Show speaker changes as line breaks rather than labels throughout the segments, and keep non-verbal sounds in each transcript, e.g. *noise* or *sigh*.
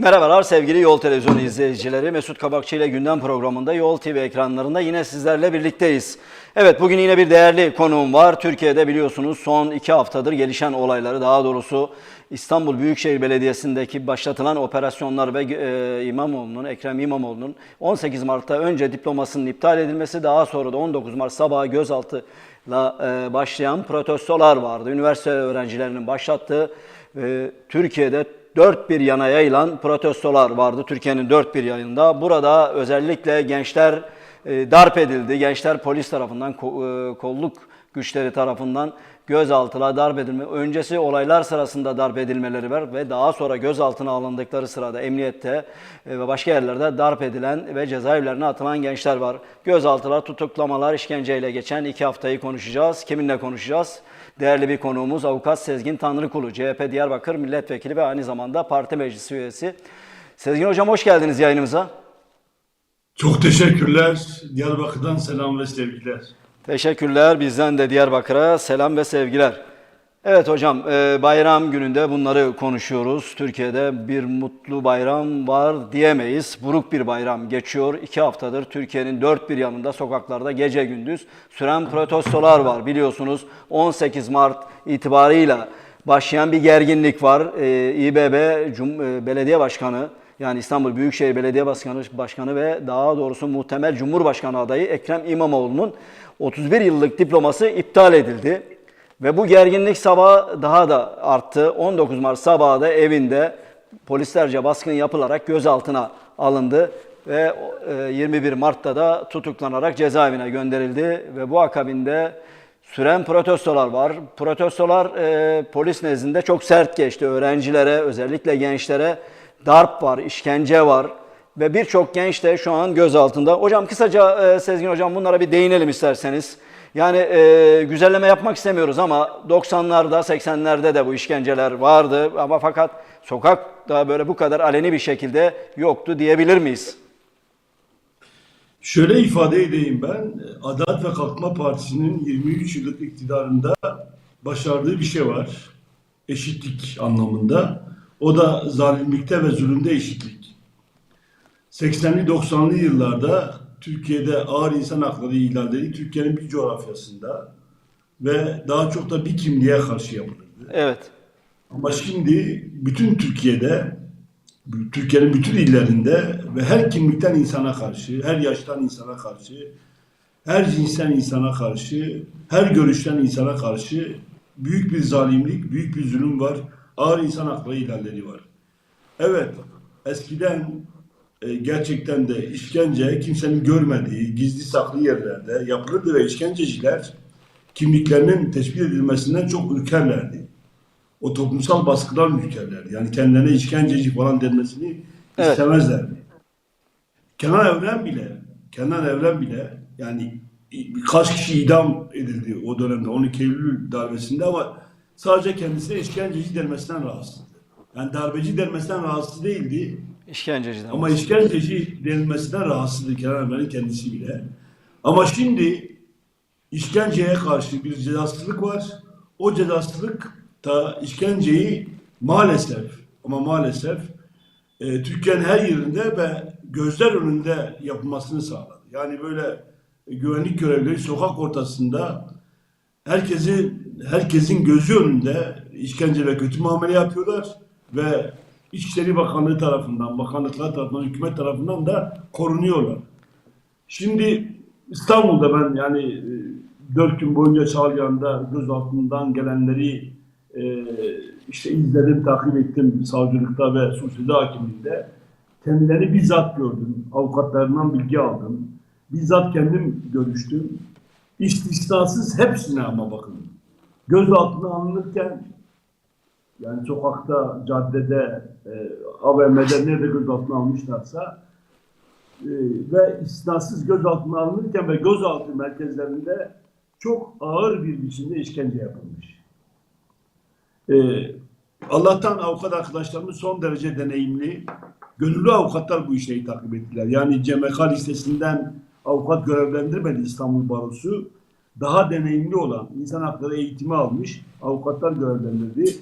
Merhabalar sevgili Yol Televizyonu izleyicileri. Mesut Kabakçı ile Gündem programında Yol TV ekranlarında yine sizlerle birlikteyiz. Evet bugün yine bir değerli konuğum var. Türkiye'de biliyorsunuz son iki haftadır gelişen olayları daha doğrusu İstanbul Büyükşehir Belediyesi'ndeki başlatılan operasyonlar ve e, İmamoğlu'nun, Ekrem İmamoğlu'nun 18 Mart'ta önce diplomasının iptal edilmesi daha sonra da 19 Mart sabahı gözaltıyla e, başlayan protestolar vardı. Üniversite öğrencilerinin başlattığı e, Türkiye'de dört bir yana yayılan protestolar vardı Türkiye'nin dört bir yanında. Burada özellikle gençler e, darp edildi. Gençler polis tarafından, e, kolluk güçleri tarafından gözaltına darp edilme. Öncesi olaylar sırasında darp edilmeleri var ve daha sonra gözaltına alındıkları sırada emniyette e, ve başka yerlerde darp edilen ve cezaevlerine atılan gençler var. Gözaltılar, tutuklamalar, işkenceyle geçen iki haftayı konuşacağız. Kiminle konuşacağız? Değerli bir konuğumuz avukat Sezgin Tanrıkulu, CHP Diyarbakır Milletvekili ve aynı zamanda parti meclisi üyesi. Sezgin Hocam hoş geldiniz yayınımıza.
Çok teşekkürler. Diyarbakır'dan selam ve sevgiler.
Teşekkürler. Bizden de Diyarbakır'a selam ve sevgiler. Evet hocam, e, bayram gününde bunları konuşuyoruz. Türkiye'de bir mutlu bayram var diyemeyiz. Buruk bir bayram geçiyor. İki haftadır Türkiye'nin dört bir yanında sokaklarda gece gündüz süren protestolar var. Biliyorsunuz 18 Mart itibarıyla başlayan bir gerginlik var. E, İBB Cum- e, Belediye Başkanı yani İstanbul Büyükşehir Belediye Başkanı, Başkanı ve daha doğrusu muhtemel Cumhurbaşkanı adayı Ekrem İmamoğlu'nun 31 yıllık diploması iptal edildi. Ve bu gerginlik sabah daha da arttı. 19 Mart sabahı da evinde polislerce baskın yapılarak gözaltına alındı ve e, 21 Mart'ta da tutuklanarak cezaevine gönderildi ve bu akabinde süren protestolar var. Protestolar e, polis nezdinde çok sert geçti. Öğrencilere, özellikle gençlere darp var, işkence var ve birçok genç de şu an gözaltında. Hocam kısaca e, Sezgin Hocam bunlara bir değinelim isterseniz. Yani e, güzelleme yapmak istemiyoruz ama 90'larda 80'lerde de bu işkenceler vardı ama fakat sokakta böyle bu kadar aleni bir şekilde yoktu diyebilir miyiz?
Şöyle ifade edeyim ben. Adalet ve Kalkınma Partisi'nin 23 yıllık iktidarında başardığı bir şey var. Eşitlik anlamında. O da zalimlikte ve zulümde eşitlik. 80'li 90'lı yıllarda Türkiye'de ağır insan hakları ihlalleri Türkiye'nin bir coğrafyasında ve daha çok da bir kimliğe karşı yapılırdı.
Evet.
Ama şimdi bütün Türkiye'de, Türkiye'nin bütün illerinde ve her kimlikten insana karşı, her yaştan insana karşı, her cinsten insana karşı, her görüşten insana karşı büyük bir zalimlik, büyük bir zulüm var. Ağır insan hakları ihlalleri var. Evet, eskiden e, gerçekten de işkence kimsenin görmediği gizli saklı yerlerde yapılırdı ve işkenceciler kimliklerinin tespit edilmesinden çok ürkerlerdi o toplumsal baskıdan ülkeler. Yani kendilerine işkenceci falan denmesini
Evet.
istemezlerdi. Kenan Evren bile, Kenan Evren bile yani birkaç kişi idam edildi o dönemde 12 Eylül darbesinde ama sadece kendisine işkenceci denmesinden rahatsızdı. Yani darbeci denmesinden rahatsız değildi.
İşkenceciden.
Ama işkenceci denilmesinden rahatsızdı Kenan Evren'in kendisi bile. Ama şimdi işkenceye karşı bir cezasızlık var. O cezasızlık da işkenceyi maalesef ama maalesef e, Türkiye'nin her yerinde ve gözler önünde yapılmasını sağladı. Yani böyle güvenlik görevlileri sokak ortasında herkesin herkesin gözü önünde işkence ve kötü muamele yapıyorlar ve İçişleri Bakanlığı tarafından, bakanlıklar tarafından, hükümet tarafından da korunuyorlar. Şimdi İstanbul'da ben yani e, dört gün boyunca Çağlayan'da gözaltından gelenleri e, işte izledim, takip ettim savcılıkta ve suç ceza hakimliğinde. Kendilerini bizzat gördüm, avukatlarından bilgi aldım. Bizzat kendim görüştüm. İstisnasız hepsine ama bakın. Gözaltına alınırken yani sokakta, caddede, e, AVM'de nerede gözaltına almışlarsa e, ve istisnasız gözaltına alınırken ve gözaltı merkezlerinde çok ağır bir biçimde işkence yapılmış. E, Allah'tan avukat arkadaşlarımız son derece deneyimli, gönüllü avukatlar bu işleri takip ettiler. Yani CMK listesinden avukat görevlendirmedi İstanbul Barosu. Daha deneyimli olan, insan hakları eğitimi almış avukatlar görevlendirdi.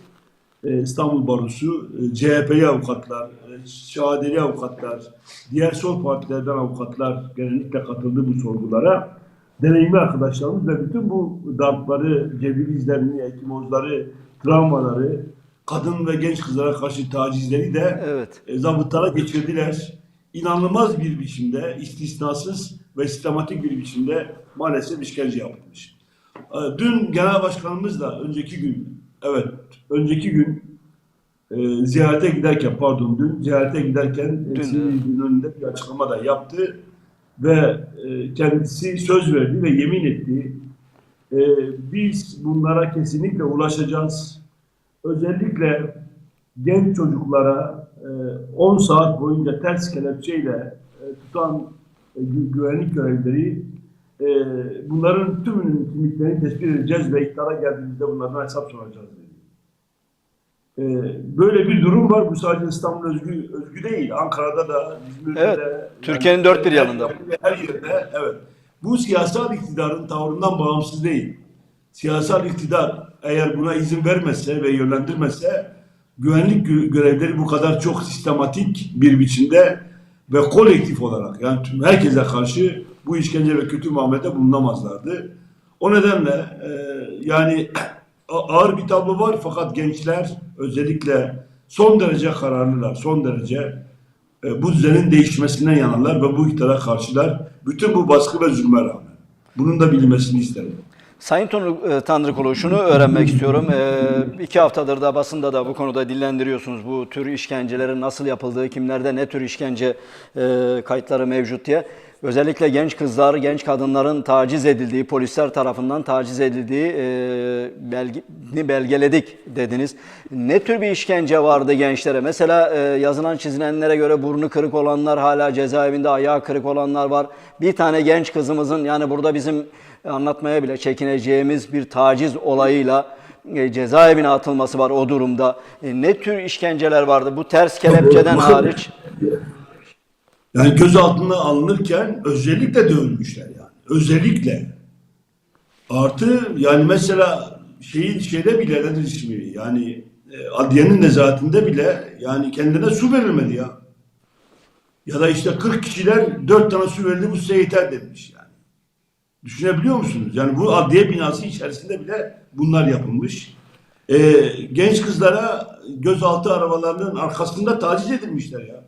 E, İstanbul Barosu, e, CHP'li avukatlar, e, şehadeli avukatlar, diğer sol partilerden avukatlar genellikle katıldı bu sorgulara. Deneyimli arkadaşlarımız ve bütün bu darpları, cebir izlerini, ekimozları, travmaları, kadın ve genç kızlara karşı tacizleri de
Evet.
zabıtlara geçirdiler. İnanılmaz bir biçimde, istisnasız ve sistematik bir biçimde maalesef işkence yapılmış. Dün Genel Başkanımız da önceki gün, evet önceki gün e, ziyarete giderken, pardon dün ziyarete giderken e, Silivri'nin önünde bir açıklama da yaptı ve e, kendisi söz verdi ve yemin etti. E, biz bunlara kesinlikle ulaşacağız. Özellikle genç çocuklara e, 10 saat boyunca ters kelepçeyle e, tutan e, gü- güvenlik görevlileri e, bunların tümünün kimliklerini tespit edeceğiz ve iktidara geldiğimizde bunlardan hesap soracağız dedi. E, böyle bir durum var. Bu sadece İstanbul özgü, özgü değil. Ankara'da da, İzmir'de
Evet,
de.
Türkiye'nin dört bir yanında.
Her yerde, evet. Bu siyasal iktidarın tavrından bağımsız değil. Siyasal iktidar eğer buna izin vermezse ve yönlendirmezse güvenlik gö- görevleri bu kadar çok sistematik bir biçimde ve kolektif olarak yani tüm herkese karşı bu işkence ve kötü muamelede bulunamazlardı. O nedenle e, yani *clears throat* ağır bir tablo var fakat gençler özellikle son derece kararlılar, son derece e, bu düzenin değişmesine yanarlar ve bu iktidara karşılar. Bütün bu baskı ve zulme rağmen. Bunun da bilinmesini isterim.
Sayın e, Tanrıkulu şunu öğrenmek istiyorum. E, iki haftadır da basında da bu konuda dillendiriyorsunuz. Bu tür işkencelerin nasıl yapıldığı, kimlerde ne tür işkence e, kayıtları mevcut diye. Özellikle genç kızlar, genç kadınların taciz edildiği, polisler tarafından taciz edildiği e, belge, belgeledik dediniz. Ne tür bir işkence vardı gençlere? Mesela e, yazılan çizilenlere göre burnu kırık olanlar, hala cezaevinde ayağı kırık olanlar var. Bir tane genç kızımızın yani burada bizim anlatmaya bile çekineceğimiz bir taciz olayıyla e, cezaevine atılması var o durumda. E, ne tür işkenceler vardı bu ters kelepçeden hariç? *laughs*
Yani gözaltına alınırken özellikle dövülmüşler yani. Özellikle. Artı yani mesela şeyin şeyde bile nedir ismi yani e, adliyenin nezaretinde bile yani kendine su verilmedi ya. Ya da işte 40 kişiler 4 tane su verildi bu size yeter demiş yani. Düşünebiliyor musunuz? Yani bu adliye binası içerisinde bile bunlar yapılmış. E, genç kızlara gözaltı arabalarının arkasında taciz edilmişler ya.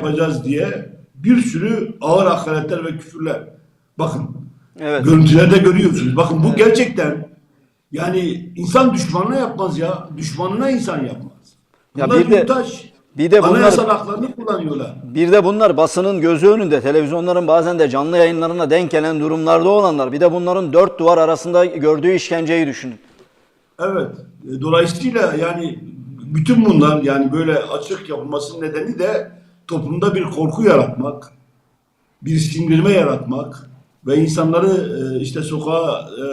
polislere. ağır hakaretler ve küfürler. Bakın
Evet.
görüntülerde görüyorsunuz. Bakın bu gerçekten yani insan düşmanına yapmaz ya. Düşmanına insan yapmaz.
Ya bir de-
muhtaç.
bir de bunlar-
Anayasal haklarını kullanıyorlar.
Bir de bunlar basının gözü önünde, televizyonların bazen de canlı yayınlarına denk gelen durumlarda olanlar. Bir de bunların dört duvar arasında gördüğü işkenceyi düşünün.
Evet. E, Dolayısıyla yani bütün bunlar yani böyle açık yapılmasının nedeni de toplumda bir korku yaratmak, bir sindirme yaratmak ve insanları e, işte sokağa e,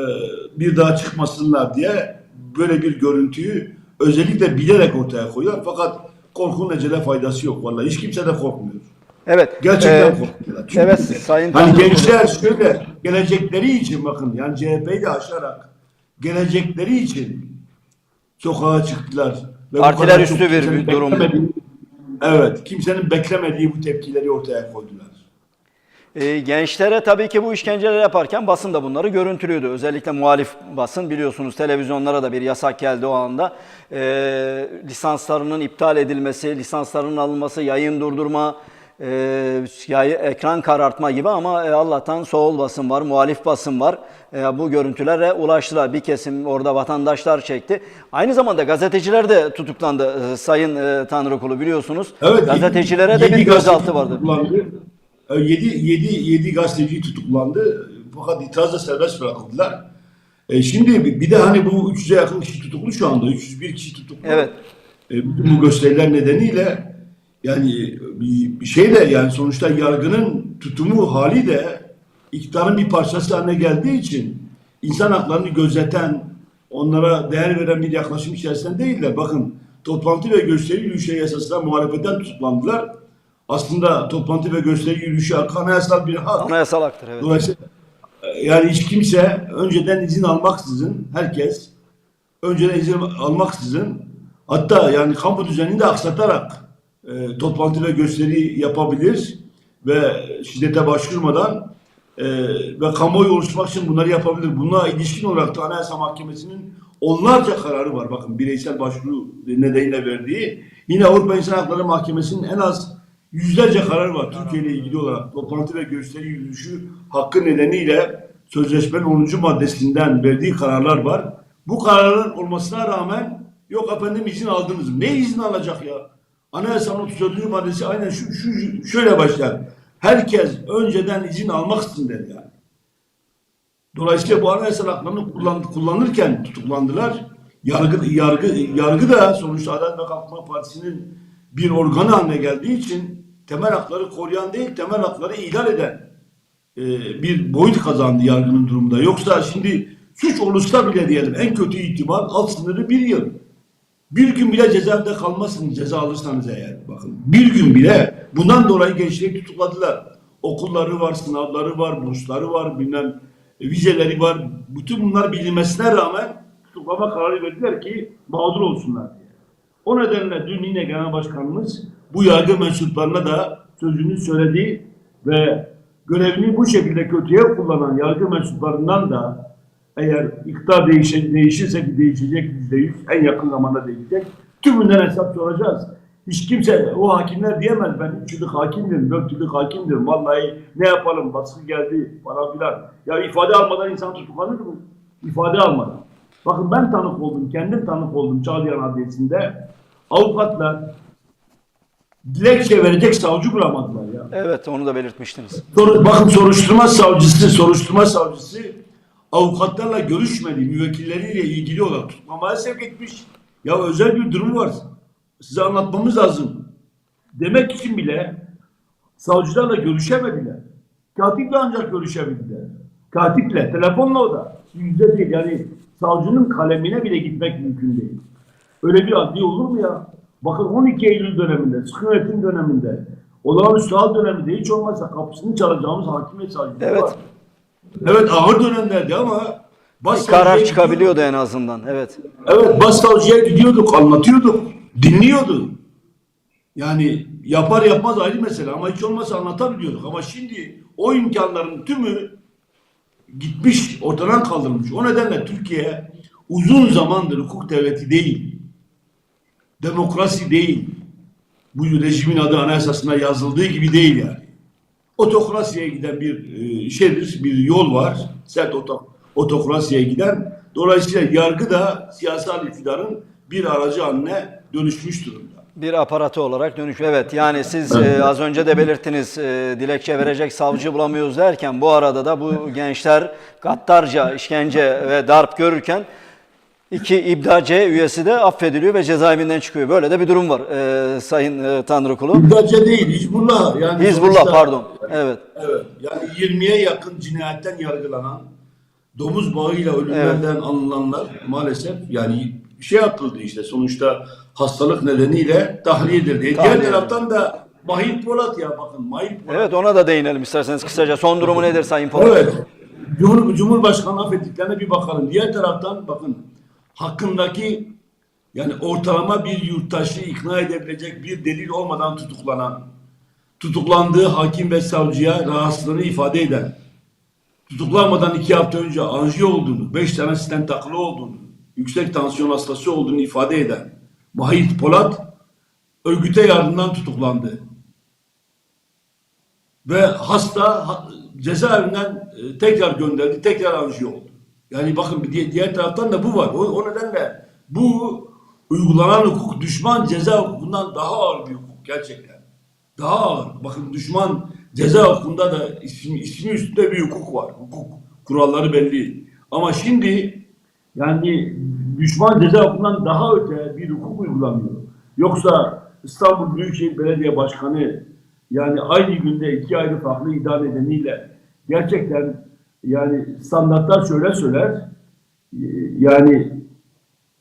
bir daha çıkmasınlar diye böyle bir görüntüyü özellikle bilerek ortaya koyuyor. Fakat korkunun ecele faydası yok vallahi. Hiç kimse de korkmuyor.
Evet.
Gerçekten
e,
korkuyorlar. Çünkü
evet Sayın
Hani gençler şöyle gelecekleri için bakın yani CHP'yi de aşarak gelecekleri için sokağa çıktılar. Ve bu
Partiler üstü bir durum.
Evet, kimsenin beklemediği bu tepkileri ortaya koydular.
E, gençlere tabii ki bu işkenceler yaparken basın da bunları görüntülüyordu. Özellikle muhalif basın biliyorsunuz televizyonlara da bir yasak geldi o anda. E, lisanslarının iptal edilmesi, lisanslarının alınması, yayın durdurma, e, ekran karartma gibi ama e, Allah'tan sol basın var, muhalif basın var. E, bu görüntülere ulaştılar. Bir kesim orada vatandaşlar çekti. Aynı zamanda gazeteciler de tutuklandı e, Sayın e, Tanrıkulu biliyorsunuz.
Evet,
Gazetecilere
yedi-
de bir gözaltı vardı.
Tutuklandı. 7 7 7 gazeteci tutuklandı. fakat itirazla serbest bırakıldılar. E, şimdi bir de hani bu 300'e yakın kişi tutuklu şu anda. 301 kişi tutuklu.
Evet.
E, bu gösteriler nedeniyle yani bir, bir şey de yani sonuçta yargının tutumu hali de iktidarın bir parçası haline geldiği için insan haklarını gözeten, onlara değer veren bir yaklaşım içerisinde değiller. Bakın toplantı ve gösteri yürüyüşü yasasına muhalefetten tutuklandılar. Aslında toplantı ve gösteri yürüyüşü hakkı anayasal bir hak.
Anayasal haktır evet.
Dolayısıyla e, yani hiç kimse önceden izin almaksızın herkes önceden izin almaksızın hatta yani kamu düzenini de aksatarak e, toplantı ve gösteri yapabilir ve şiddete başvurmadan e, ve kamuoyu oluşturmak için bunları yapabilir. Buna ilişkin olarak da Anayasa Mahkemesi'nin onlarca kararı var. Bakın bireysel başvuru nedeniyle verdiği. Yine Avrupa İnsan Hakları Mahkemesi'nin en az yüzlerce karar var Türkiye ile ilgili olarak. Toplantı ve gösteri yürüyüşü hakkı nedeniyle sözleşmenin 10. maddesinden verdiği kararlar var. Bu kararların olmasına rağmen yok efendim izin aldınız mı? Ne izin alacak ya? Anayasanın 34. maddesi aynen şu, şu şöyle başlar. Herkes önceden izin almak için der yani. Dolayısıyla bu anayasal haklarını kullan, kullanırken tutuklandılar. Yargı, yargı, yargı da sonuçta Adalet ve Kalkınma Partisi'nin bir organı haline geldiği için temel hakları koruyan değil, temel hakları ihlal eden e, bir boyut kazandı yargının durumunda. Yoksa şimdi suç olursa bile diyelim en kötü ihtimal alt sınırı bir yıl. Bir gün bile cezaevinde kalmazsınız ceza alırsanız eğer. Bakın bir gün bile bundan dolayı gençleri tutukladılar. Okulları var, sınavları var, bursları var, bilmem e, vizeleri var. Bütün bunlar bilinmesine rağmen tutuklama kararı verdiler ki mağdur olsunlar diye. O nedenle dün yine Genel Başkanımız bu yargı mensuplarına da sözünü söyledi ve görevini bu şekilde kötüye kullanan yargı mensuplarından da eğer iktidar değişe, değişirse ki değişecek yüzde yüz en yakın zamanda değişecek. Tümünden hesap soracağız. Hiç kimse o hakimler diyemez ben üç yıllık hakimdim, dört yıllık hakimdim. Vallahi ne yapalım baskı geldi falan filan. Ya ifade almadan insan tutuklanır mı? İfade almadan. Bakın ben tanık oldum, kendim tanık oldum Çağlayan Adliyesi'nde. Avukatlar dilekçe verecek savcı bulamadılar ya.
Evet onu da belirtmiştiniz.
Soru- bakın soruşturma savcısı, soruşturma savcısı avukatlarla görüşmedi, müvekkilleriyle ilgili olarak tutuklamaya sevk etmiş. Ya özel bir durum var. Size anlatmamız lazım. Demek için bile savcılarla görüşemediler. Katiple ancak görüşebildiler. Katiple, telefonla o da. Yüzde değil yani savcının kalemine bile gitmek mümkün değil. Öyle bir adli olur mu ya? Bakın 12 Eylül döneminde, sıkı yönetim döneminde, olağanüstü hal döneminde hiç olmazsa kapısını çalacağımız hakimiyet savcılığı
Evet.
var. Evet ağır dönemlerdi ama
Bir karar
gidiyorduk.
çıkabiliyordu en azından. Evet.
Evet başsavcıya gidiyorduk, anlatıyorduk, dinliyordu. Yani yapar yapmaz ayrı mesele ama hiç olmazsa anlatabiliyorduk. Ama şimdi o imkanların tümü gitmiş, ortadan kaldırılmış. O nedenle Türkiye uzun zamandır hukuk devleti değil, demokrasi değil. Bu rejimin adı anayasasına yazıldığı gibi değil yani. Otokrasiye giden bir e, şeydir, bir yol var. Sert oto, otokrasiye giden. Dolayısıyla yargı da siyasal iktidarın bir aracı haline dönüşmüş durumda.
Bir aparatı olarak dönüş. Evet yani siz e, az önce de belirttiniz e, dilekçe verecek savcı bulamıyoruz derken bu arada da bu gençler gaddarca işkence ve darp görürken iki İBDA-C üyesi de affediliyor ve cezaevinden çıkıyor. Böyle de bir durum var e, Sayın e, Tanrıkulu.
Hizbullah değil, Hizbullah. Yani
Hizbullah
sonuçta-
pardon. Evet.
Evet. Yani 20'ye yakın cinayetten yargılanan, domuz bağıyla ölümlerden alınanlar maalesef yani şey yapıldı işte sonuçta hastalık nedeniyle tahliye edildi.
Tahliye
Diğer taraftan da Mahir Polat ya bakın Mahir Polat.
Evet ona da değinelim isterseniz kısaca. Son durumu nedir Sayın Polat?
Evet. Cumhur, Cumhurbaşkanı affettiklerine bir bakalım. Diğer taraftan bakın hakkındaki yani ortalama bir yurttaşı ikna edebilecek bir delil olmadan tutuklanan, tutuklandığı hakim ve savcıya rahatsızlığını ifade eden, tutuklanmadan iki hafta önce anjiyo olduğunu, beş tane stent takılı olduğunu, yüksek tansiyon hastası olduğunu ifade eden Mahit Polat örgüte yardımdan tutuklandı ve hasta ha- cezaevinden e, tekrar gönderdi, tekrar anjiyo oldu. Yani bakın diğer, diğer taraftan da bu var. O, o nedenle bu uygulanan hukuk düşman ceza hukukundan daha ağır bir hukuk gerçekten. Daha ağır. Bakın düşman ceza hukukunda da ismi, ismi üstünde bir hukuk var. Hukuk. Kuralları belli. Ama şimdi yani düşman ceza hukukundan daha öte bir hukuk uygulanıyor. Yoksa İstanbul Büyükşehir Belediye Başkanı yani aynı günde iki ayrı farklı idam nedeniyle gerçekten yani standartlar şöyle söyler e, yani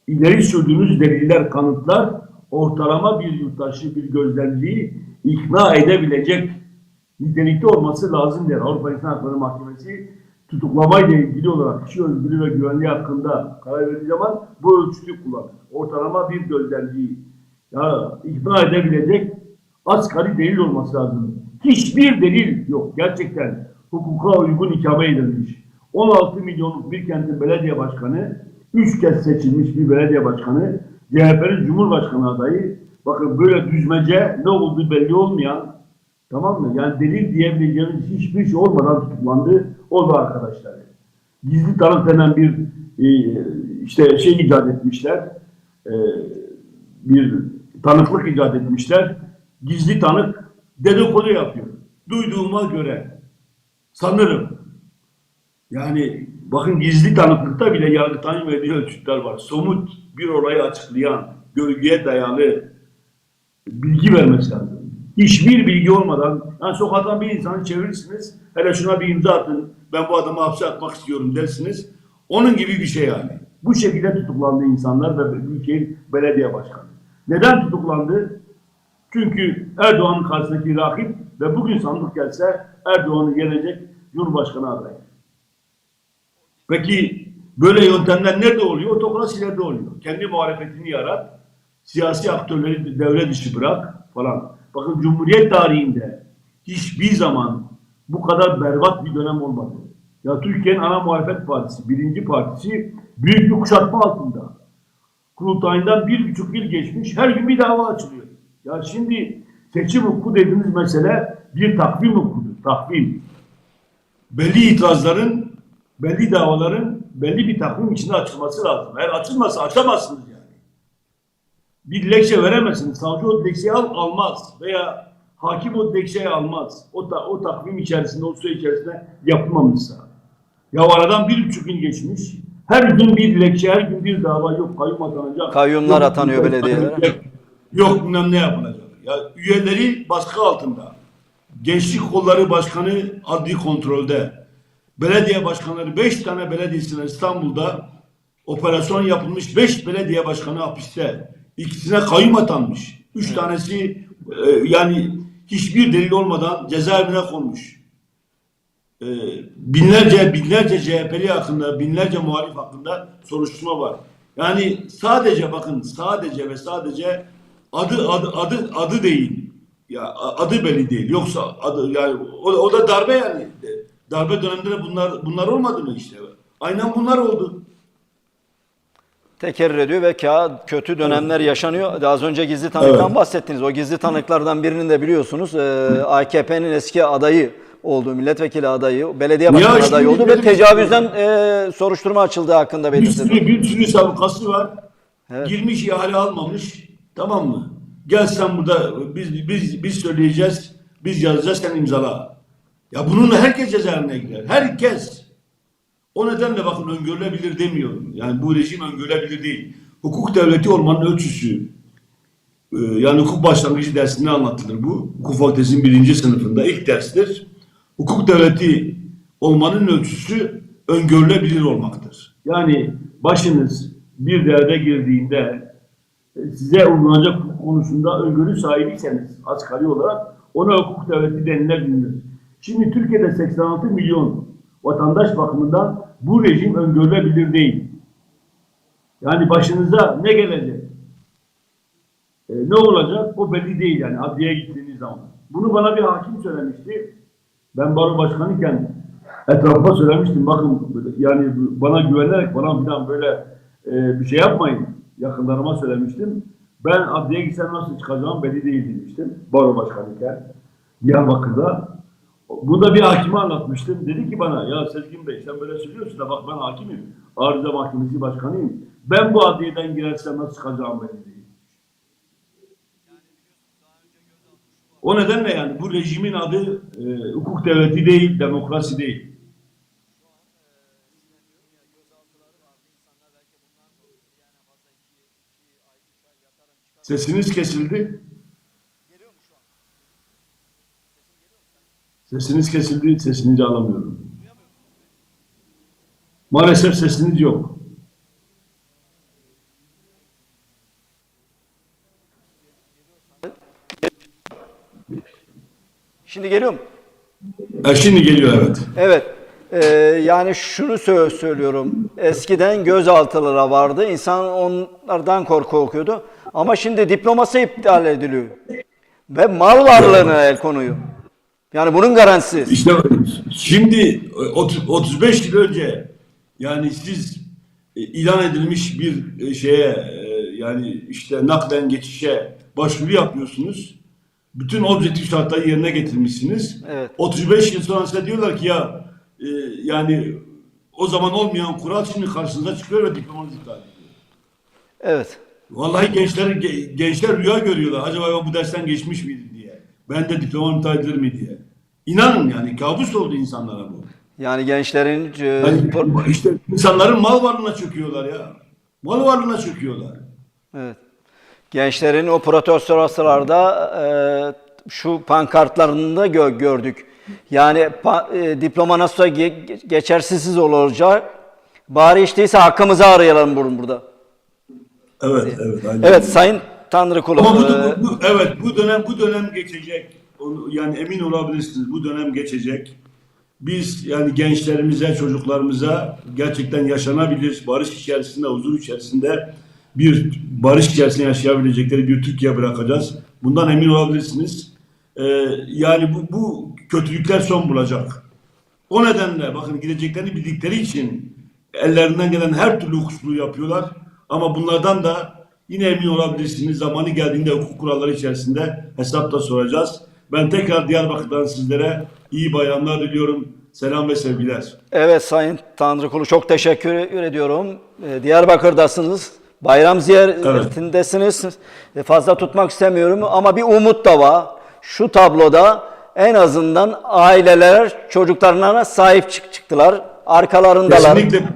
ileri sürdüğünüz deliller, kanıtlar ortalama bir yurttaşı, bir gözlemciyi ikna edebilecek nitelikte olması lazım der. Avrupa İnsan Hakları Mahkemesi tutuklamayla ilgili olarak kişi özgürlüğü ve güvenliği hakkında karar verdiği zaman bu ölçütü kullanır. Ortalama bir gözlemciyi ya, ikna edebilecek asgari delil olması lazım. Hiçbir delil yok. Gerçekten hukuka uygun ikame edilmiş. 16 milyonluk bir kentin belediye başkanı, 3 kez seçilmiş bir belediye başkanı, CHP'nin Cumhurbaşkanı adayı, bakın böyle düzmece ne olduğu belli olmayan, tamam mı? Yani delil diyebileceğimiz hiçbir şey olmadan tutuklandı. O da arkadaşları. Gizli tanık denen bir e, işte şey icat etmişler. E, bir tanıklık icat etmişler. Gizli tanık dedikodu yapıyor. Duyduğuma göre sanırım yani bakın gizli tanıklıkta bile Yargıtay'ın verdiği ölçütler var. Somut bir olayı açıklayan, görgüye dayalı bilgi vermesi lazım. Hiçbir bilgi olmadan, yani sokaktan bir insanı çevirirsiniz, hele şuna bir imza atın, ben bu adamı hapse atmak istiyorum dersiniz. Onun gibi bir şey yani. Bu şekilde tutuklandı insanlar ve Büyükşehir Belediye Başkanı. Neden tutuklandı? Çünkü Erdoğan'ın karşısındaki rakip ve bugün sandık gelse Erdoğan'ı yenecek Cumhurbaşkanı adayı. Peki böyle yöntemler nerede oluyor? Otokrasilerde oluyor. Kendi muhalefetini yarat, siyasi aktörleri devre dışı bırak falan. Bakın Cumhuriyet tarihinde hiçbir zaman bu kadar berbat bir dönem olmadı. Ya Türkiye'nin ana muhalefet partisi, birinci partisi büyük bir kuşatma altında. Kurultayından bir buçuk yıl geçmiş, her gün bir dava açılıyor. Ya şimdi seçim hukuku dediğimiz mesele bir takvim hukukudur, takvim. Belli itirazların, belli davaların belli bir takvim içinde açılması lazım. Eğer açılmasa açamazsınız yani. Bir dilekçe veremezsiniz. Savcı o dilekçeyi al, almaz veya hakim o dilekçeyi almaz. O, da, o takvim içerisinde, o süre içerisinde yapılmamışsa. Ya aradan bir buçuk yıl geçmiş. Her gün bir dilekçe, her gün bir dava yok. Kayyum atanacak.
Kayyumlar
yok,
atanıyor
yok,
belediyelere.
Yok bilmem ne yapılacak. Ya üyeleri baskı altında. Gençlik kolları başkanı adli kontrolde. Belediye başkanları, beş tane belediyesine İstanbul'da operasyon yapılmış. Beş belediye başkanı hapiste. İkisine kayyum atanmış. Üç tanesi e, yani hiçbir delil olmadan cezaevine konmuş. E, binlerce binlerce CHP'li hakkında, binlerce muhalif hakkında soruşturma var. Yani sadece bakın sadece ve sadece adı adı adı adı değil. Ya adı belli değil. Yoksa adı yani o, o da darbe yani. Darbe döneminde de bunlar bunlar olmadı mı işte? Aynen bunlar oldu.
Tekerrür ediyor ve kağıt kötü dönemler yaşanıyor. Az önce gizli tanıktan
Evet.
bahsettiniz. O gizli tanıklardan birinin de biliyorsunuz e, AKP'nin eski adayı olduğu, milletvekili adayı, belediye başkanı
Ya işte
adayı oldu ve tecavüzden e, soruşturma açıldığı hakkında
Bir sürü,
belirtildi.
bir sürü savukası var.
Evet.
Girmiş ihale almamış. Tamam mı? Gel sen burada biz biz biz söyleyeceğiz. Biz yazacağız sen imzala. Ya bununla herkes cezaevine girer. Herkes. O nedenle bakın öngörülebilir demiyorum. Yani bu rejim öngörülebilir değil. Hukuk devleti olmanın ölçüsü. Ee, yani hukuk başlangıcı dersinde anlatılır bu. Hukuk fakültesinin birinci sınıfında ilk derstir. Hukuk devleti olmanın ölçüsü öngörülebilir olmaktır. Yani başınız bir derde girdiğinde size uygulanacak konusunda öngörü sahibiyseniz asgari olarak ona hukuk devleti denilebilir. Şimdi Türkiye'de 86 milyon vatandaş bakımından bu rejim öngörülebilir değil. Yani başınıza ne gelecek? E, ne olacak? O belli değil yani adliyeye gittiğiniz zaman. Bunu bana bir hakim söylemişti. Ben baro başkanıyken etrafa söylemiştim. Bakın yani bana güvenerek bana falan böyle e, bir şey yapmayın. Yakınlarıma söylemiştim. Ben adliyeye gitsem nasıl çıkacağım belli değil demiştim. Baro başkanıyken. Diyarbakır'da. Bu da bir hakime anlatmıştım. Dedi ki bana ya Sezgin Bey sen böyle söylüyorsun da bak ben hakimim. Arıza Mahkemesi Başkanıyım. Ben bu adliyeden girersem nasıl çıkacağım belli değil. O nedenle yani bu rejimin adı e, hukuk devleti değil, demokrasi değil. Sesiniz kesildi. Sesiniz kesildi, sesinizi alamıyorum. Maalesef sesiniz yok.
Şimdi geliyor mu?
Ha, şimdi geliyor evet.
Evet. Ee, yani şunu sö- söylüyorum. Eskiden gözaltılara vardı. İnsan onlardan korku okuyordu. Ama şimdi diploması iptal ediliyor. Ve mal varlığına el konuyor. Yani bunun garantisi.
İşte şimdi e, ot- 35 yıl önce yani siz e, ilan edilmiş bir e, şeye e, yani işte naklen geçişe başvuru yapıyorsunuz. Bütün objektif şartları yerine getirmişsiniz.
Evet.
35 yıl sonra size diyorlar ki ya e, yani o zaman olmayan kural şimdi karşınıza çıkıyor ve diplomanızı iptal ediyor.
Evet.
Vallahi gençler ge- gençler rüya görüyorlar. Acaba ben bu dersten geçmiş miydim diye. Ben de diplomam iptal edilir mi diye. İnanın yani kabus oldu insanlara bu.
Yani gençlerin e,
Yani işte insanların mal varlığına çöküyorlar ya. Mal varlığına çöküyorlar.
Evet. Gençlerin o protestolarda e, şu pankartlarında gö- gördük. Yani e, diploma nasıl ge- geçersizsiz olacak. Bari işte ise hakkımızı arayalım bur- burada.
Evet, evet. aynen.
Evet Sayın Tanrı kulu.
Ama bu,
e,
bu, bu- evet bu dönem bu dönem geçecek. Yani emin olabilirsiniz bu dönem geçecek. Biz yani gençlerimize, çocuklarımıza gerçekten yaşanabilir, barış içerisinde, huzur içerisinde bir barış içerisinde yaşayabilecekleri bir Türkiye bırakacağız. Bundan emin olabilirsiniz. Ee, yani bu, bu kötülükler son bulacak. O nedenle bakın gideceklerini bildikleri için ellerinden gelen her türlü hukuksuzluğu yapıyorlar. Ama bunlardan da yine emin olabilirsiniz zamanı geldiğinde hukuk kuralları içerisinde hesap da soracağız. Ben tekrar Diyarbakır'dan sizlere iyi bayramlar diliyorum. Selam ve sevgiler.
Evet Sayın Tanrı kulu çok teşekkür ediyorum. E, Diyarbakır'dasınız. Bayram ziyaretindesiniz. E, Fazla tutmak istemiyorum ama bir umut da var. Şu tabloda en azından aileler çocuklarına sahip çık- çıktılar. Arkalarındalar.
Kesinlikle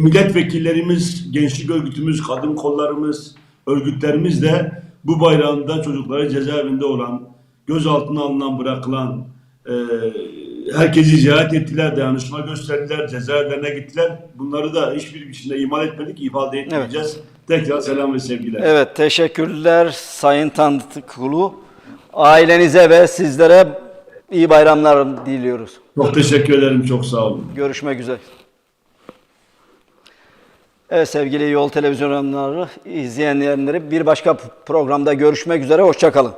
milletvekillerimiz, gençlik örgütümüz, kadın kollarımız, örgütlerimiz de bu bayramda çocukları cezaevinde olan, gözaltına alınan, bırakılan, e, herkesi ziyaret ettiler, dayanışma gösterdiler, cezaevlerine gittiler. Bunları da hiçbir biçimde imal etmedik, ifade etmeyeceğiz. Tekrar selam ve sevgiler.
Evet teşekkürler Sayın Tanrı kulu. Ailenize ve sizlere iyi bayramlar diliyoruz.
Çok teşekkür ederim, çok sağ olun.
Görüşmek üzere. Evet sevgili Yol Televizyonları izleyenleri bir başka programda görüşmek üzere. Hoşçakalın.